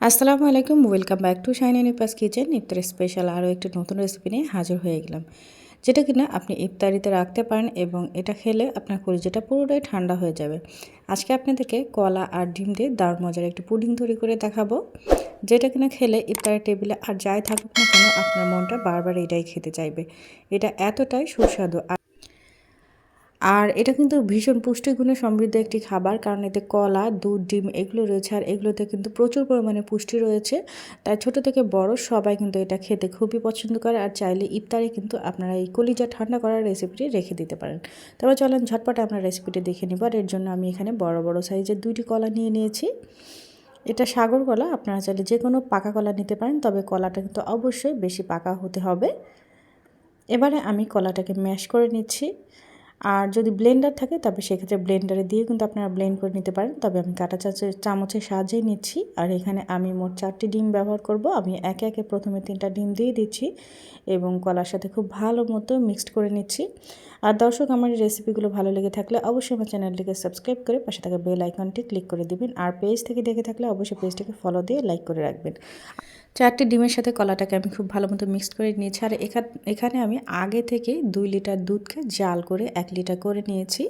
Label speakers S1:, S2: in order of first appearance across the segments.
S1: আসসালামু আলাইকুম welcome back to Shine Nipa's kitchen iftar special আরও একটি নতুন রেসিপি নিয়ে হাজির হয়ে গেলাম। যেটা কিনা আপনি ইফতারিতে রাখতে পারেন এবং এটা খেলে আপনার কলিজাটা পুরোটাই ঠান্ডা হয়ে যাবে। আজকে আপনাদেরকে কলা আর ডিম দিয়ে দারুণ মজার একটি পুডিং তৈরি করে দেখাবো। যেটা কিনা খেলে ইফতারের টেবিলে আর যাই থাকুক না কেন আপনার মনটা বারবার এটাই খেতে চাইবে। এটা এতটাই সুস্বাদু আর এটা কিন্তু ভীষণ পুষ্টিগুণে সমৃদ্ধ একটি খাবার, কারণ এতে কলা, দুধ, ডিম এগুলো রয়েছে, আর এগুলোতে কিন্তু প্রচুর পরিমাণে পুষ্টি রয়েছে। তাই ছোট থেকে বড় সবাই কিন্তু এটা খেতে খুবই পছন্দ করে, আর চাইলে ইফতারে কিন্তু আপনারা এই কলিজা ঠান্ডা করার রেসিপিটি রেখে দিতে পারেন। তবে চলেন ঝটপট আমরা রেসিপিটি দেখে নিব, আর এর জন্য আমি এখানে বড় বড় সাইজের দুইটি কলা নিয়ে নিয়েছি। এটা সাগর কলা, আপনারা চাইলে যে কোনো পাকা কলা নিতে পারেন, তবে কলাটা কিন্তু অবশ্যই বেশি পাকা হতে হবে। এবারে আমি কলাটাকে ম্যাশ করে নিচ্ছি। আর যদি ব্লেন্ডার থাকে, তবে সেক্ষেত্রে ব্লেন্ডারে দিয়ে কিন্তু আপনারা ব্লেন্ড করে নিতে পারেন। তবে আমি কাটা চাচের চামচের সাহায্যেই নিচ্ছি। আর এখানে আমি মোট চারটি ডিম ব্যবহার করব। আমি একে একে প্রথমে তিনটা ডিম দিয়ে দিচ্ছি এবং কলার সাথে খুব ভালো মতো মিক্সড করে নিচ্ছি। আর দর্শক, আমার এই রেসিপিগুলো ভালো লেগে থাকলে অবশ্যই আমার চ্যানেলটিকে সাবস্ক্রাইব করে পাশে থাকা বেল আইকনটি ক্লিক করে দিবেন। আর পেজ থেকে দেখে থাকলে অবশ্যই পেজটিকে ফলো দিয়ে লাইক করে রাখবেন। চারটি ডিমের সাথে কলাটাকে আমি খুব ভালো মতো মিক্স করে নিয়েছি। আর এখানে আমি আগে থেকে দুই লিটার দুধকে জাল করে এক লিটার করে নিয়েছি।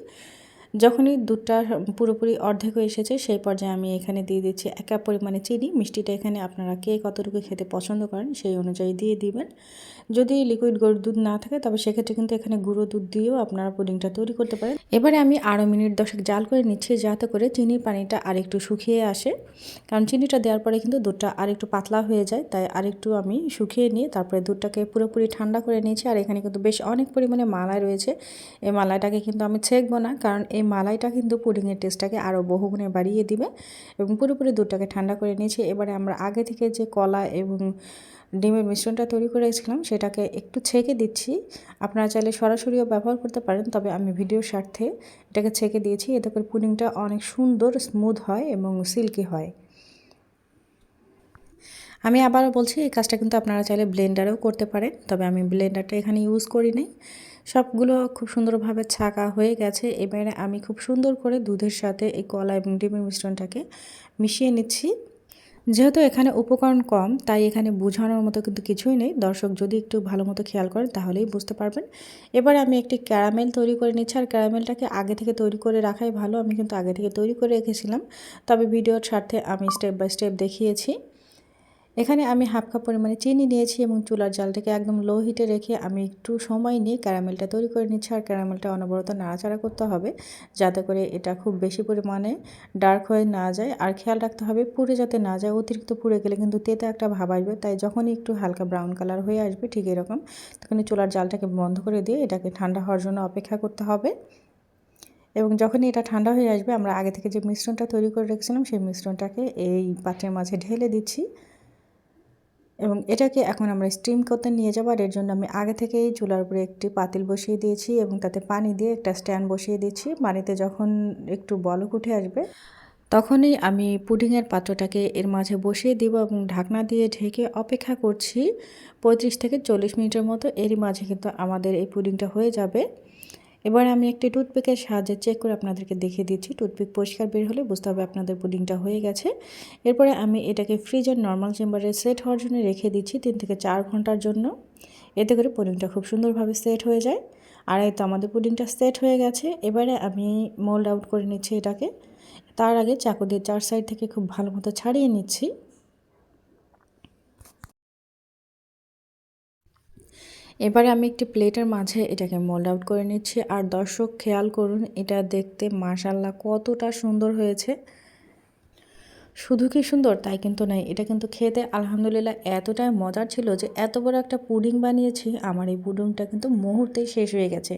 S1: যখনই দুধটা পুরোপুরি অর্ধেক হয়ে এসেছে, সেই পর্যায়ে আমি এখানে দিয়ে দিচ্ছি এক কাপ পরিমাণে চিনি। মিষ্টিটা এখানে আপনারা কে কতটুকু খেতে পছন্দ করেন সেই অনুযায়ী দিয়ে দিবেন। যদি লিকুইড গরুর দুধ না থাকে, তবে সেক্ষেত্রে কিন্তু এখানে গুঁড়ো দুধ দিয়েও আপনারা পুডিংটা তৈরি করতে পারেন। এবারে আমি আরও মিনিট দশেক জাল করে নিচ্ছি, যাতে করে চিনির পানিটা আরেকটু শুকিয়ে আসে। কারণ চিনিটা দেওয়ার পরে কিন্তু দুধটা আরেকটু পাতলা হয়ে যায়, তাই আরেকটু আমি শুকিয়ে নিয়ে তারপরে দুধটাকে পুরোপুরি ঠান্ডা করে নিয়েছি। আর এখানে কিন্তু বেশ অনেক পরিমাণে মালাই রয়েছে। এই মালাইটাকে কিন্তু আমি ছেঁকবো না, কারণ এই মালাইটা কিন্তু পুডিংয়ের টেস্টটাকে আরও বহুগুণে বাড়িয়ে দিবে এবং পুরোপুরি দুধটাকে ঠান্ডা করে নিয়েছি। এবারে আমরা আগে থেকে যে কলা এবং ডিমের মিশ্রণটা তৈরি করেছিলাম সেটাকে একটু ছেঁকে দিচ্ছি। আপনারা চাইলে সরাসরিও ব্যবহার করতে পারেন, তবে আমি ভিডিওর স্বার্থে এটাকে ছেঁকে দিয়েছি। এতে করে পুডিংটা অনেক সুন্দর স্মুথ হয় এবং সিল্কি হয়। আমি আবারও বলছি, এই কাজটা কিন্তু আপনারা চাইলে ব্লেন্ডারেও করতে পারেন, তবে আমি ব্লেন্ডারটা এখানে ইউজ করি নাই। সবগুলো খুব সুন্দরভাবে ছাকা হয়ে গেছে। এবারে আমি খুব সুন্দর করে দুধের সাথে এই কলা এবং ডিমের মিশ্রণটাকে মিশিয়ে নিচ্ছি। যেহেতু এখানে উপকরণ কম, তাই এখানে বোঝানোর মতো কিন্তু কিছুই নেই। দর্শক যদি একটু ভালো মতো খেয়াল করেন তাহলেই বুঝতে পারবেন। এবার আমি একটি ক্যারামেল তৈরি করে নিচ্ছি। আর ক্যারামেলটাকে আগে থেকে তৈরি করে রাখাই ভালো। আমি কিন্তু আগে থেকে তৈরি করে রেখেছিলাম। তবে ভিডিওর স্বার্থে আমি স্টেপ বাই স্টেপ দেখিয়েছি। এখানে আমি হাফ কাপ পরিমাণে চিনি নিয়েছি এবং চুলার জালটাকে একদম লো হিটে রেখে আমি একটু সময় নিয়ে ক্যারামেলটা তৈরি করে নিচ্ছি আর ক্যারামেলটা অনবরত নাড়াচাড়া করতে হবে যাতে করে এটা খুব বেশি পরিমাণে ডার্ক হয়ে না যায়। আর খেয়াল রাখতে হবে পুড়ে যাতে না যায়, অতিরিক্ত পুড়ে গেলে কিন্তু তেতে একটা ভাব আসবে, তাই যখনই একটু হালকা ব্রাউন কালার হয়ে আসবে ঠিক এরকম তখন চুলার জালটাকে বন্ধ করে দিয়ে এটাকে ঠান্ডা হওয়ার জন্য অপেক্ষা করতে হবে। এবং যখনই এটা ঠান্ডা হয়ে আসবে, আমরা আগে থেকে যে মিশ্রণটা তৈরি করে রেখেছিলাম, সেই মিশ্রণটাকে এই পাত্রের মাঝে ঢেলে দিচ্ছি। এবং এটাকে এখন আমরা স্টিম করতে নিয়ে যাব। আর এর জন্য আমি আগে থেকেই চুলার উপরে একটি পাতিল বসিয়ে দিয়েছি এবং তাতে পানি দিয়ে একটা স্ট্যান্ড বসিয়ে দিচ্ছি। পানিতে যখন একটু বলক উঠে আসবে, তখনই আমি পুডিংয়ের পাত্রটাকে এর মাঝে বসিয়ে দিব এবং ঢাকনা দিয়ে ঢেকে অপেক্ষা করছি পঁয়ত্রিশ থেকে চল্লিশ মিনিটের মতো। এরই মাঝে কিন্তু আমাদের এই পুডিংটা হয়ে যাবে। এবার আমি একটি টুথপিকের সাহায্যে চেক করে আপনাদেরকে দেখিয়ে দিচ্ছি। টুথপিক পরিষ্কার বের হলে বুঝতে হবে আপনাদের পুডিংটা হয়ে গেছে। এরপরে আমি এটাকে ফ্রিজের নর্মাল চেম্বারে সেট হওয়ার জন্য রেখে দিচ্ছি তিন থেকে চার ঘণ্টার জন্য। এতে করে পুডিংটা খুব সুন্দরভাবে সেট হয়ে যায়। আর এই তো আমাদের পুডিংটা সেট হয়ে গেছে। এবারে আমি মোল্ড আউট করে নিচ্ছি এটাকে। তার আগে চাকু দিয়ে চার সাইড থেকে খুব ভালো মতো ছাড়িয়ে নিচ্ছি। এবারে আমি একটি প্লেটের মাঝে এটাকে মোল্ড আউট করে নিচ্ছি। আর দর্শক, খেয়াল করুন, এটা দেখতে মাশাল্লাহ কতটা সুন্দর হয়েছে। শুধু কি সুন্দর? তাই কিন্তু নাই এটা কিন্তু খেতে আলহামদুলিল্লাহ এতটাই মজার ছিল যে এত বড় একটা পুডিং বানিয়েছি, আমার এই পুডিংটা কিন্তু মুহূর্তেই শেষ হয়ে গেছে।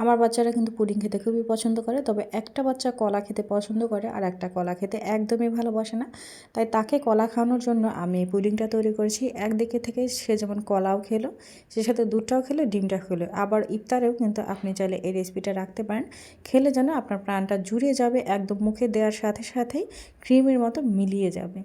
S1: আমার বাচ্চারা কিন্তু পুডিং খেতে খুবই পছন্দ করে, তবে একটা বাচ্চা কলা খেতে পছন্দ করে আর একটা কলা খেতে একদমই ভালোবাসে না। তাই তাকে কলা খাওয়ানোর জন্য আমি এই পুডিংটা তৈরি করেছি। একদিকে থেকে সে যেমন কলাও খেলো, সে সাথে দুধটাও খেলো ডিমটা খেলো। আবার ইফতারেও কিন্তু আপনি চাইলে এই রেসিপিটা রাখতে পারেন। খেলে যেন আপনার প্রাণটা জুড়ে যাবে, একদম মুখে দেওয়ার সাথে সাথেই, ক্রিমের মতো মিলিয়ে যাবে।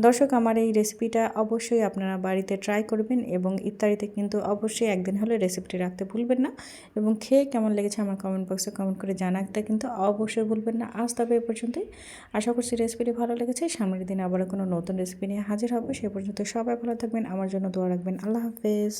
S1: দর্শক, আমার এই রেসিপিটা অবশ্যই আপনারা বাড়িতে ট্রাই করবেন এবং ইফতারিতে কিন্তু অবশ্যই একদিন হলে রেসিপিটি রাখতে ভুলবেন না এবং খেয়ে কেমন লেগেছে আমার কমেন্ট বক্সে কমেন্ট করে জানাতে কিন্তু অবশ্যই ভুলবেন না। আজ তবে এ পর্যন্তই। আশা করছি রেসিপিটি ভালো লেগেছে। সামনের দিন আবার কোনো নতুন রেসিপি নিয়ে হাজির হব। সে পর্যন্ত সবাই ভালো থাকবেন। আমার জন্য দোয়া রাখবেন। আল্লাহ হাফেজ।